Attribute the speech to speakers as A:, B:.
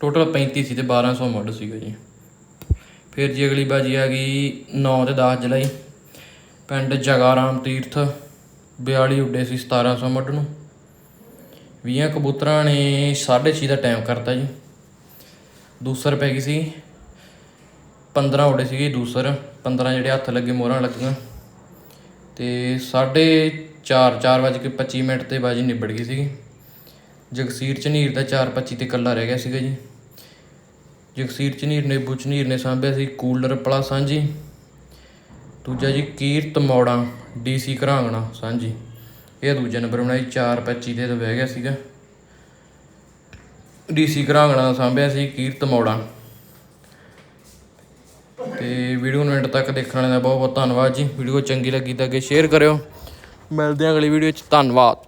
A: Total 35 ਸੀ ਤੇ 1200 ਮੁੱਢ ਸੀਗਾ ਜੀ। ਫਿਰ ਜੀ ਅਗਲੀ ਬਾਜੀ ਆ ਗਈ 9 ਤੇ 10 ਜੁਲਾਈ। ਪਿੰਡ ਜਗਾਰਾਮ ਤੀਰਥ 42 ਉੱਡੇ ਸੀ 1700 ਮੁੱਢ ਨੂੰ। 20 ਕਬੂਤਰਾਂ ਨੇ 6.5 ਦਾ ਟਾਈਮ ਕਰਤਾ ਜੀ। ਦੂਸਰ ਪੈ ਗਈ ਸੀ 15 ਉੱਡੇ ਸੀਗੇ ਦੂਸਰ 15 ਜਿਹੜੇ ਹੱਥ ਲੱਗੇ ਮੋਹਰਾਂ ਲੱਗੀਆਂ। ਤੇ 4:30 4 ਵਜੇ ਕੇ 25 ਮਿੰਟ ਤੇ ਬਾਜੀ ਨਿਬੜ ਗਈ ਸੀਗੀ। ਜਗਸੀਰ ਝਨੀਰ ਦਾ 4:25 ਤੇ ਕੱਲਾ ਰਹਿ ਗਿਆ ਸੀਗਾ ਜੀ। ਜਗਸੀਰ ਝਨੀਰ ਨੇ ਬੁਚ ਝਨੀਰ ਨੇ ਸਾਂਭਿਆ ਸੀ ਕੂਲਰ ਪਲਾ ਸਾਂਝੀ। ਦੂਜਾ ਜੀ ਕੀਰਤ ਮੌੜਾ, ਡੀਸੀ ਘਰਾਂਗਣਾ ਸਾਂਝੀ। ਇਹ ਦੂਜਾ ਨੰਬਰ ਬਣਾਈ 4:25 ਤੇ ਤਾਂ ਬਹਿ ਗਿਆ ਸੀਗਾ। ਡੀਸੀ ਘਰਾਂਗਣਾ ਦਾ ਸਾਂਭਿਆ ਸੀ ਕੀਰਤ ਮੌੜਾ। ਤੇ ਵੀਡੀਓ ਨੂੰ ਐਂਡ ਤੱਕ ਦੇਖਣ ਵਾਲਿਆਂ ਦਾ ਬਹੁਤ ਬਹੁਤ ਧੰਨਵਾਦ ਜੀ। ਵੀਡੀਓ ਚੰਗੀ ਲੱਗੀ ਤਾਂ ਅੱਗੇ ਸ਼ੇਅਰ ਕਰਿਓ। ਮਿਲਦੇ ਹਾਂ ਅਗਲੀ ਵੀਡੀਓ 'ਚ। ਧੰਨਵਾਦ।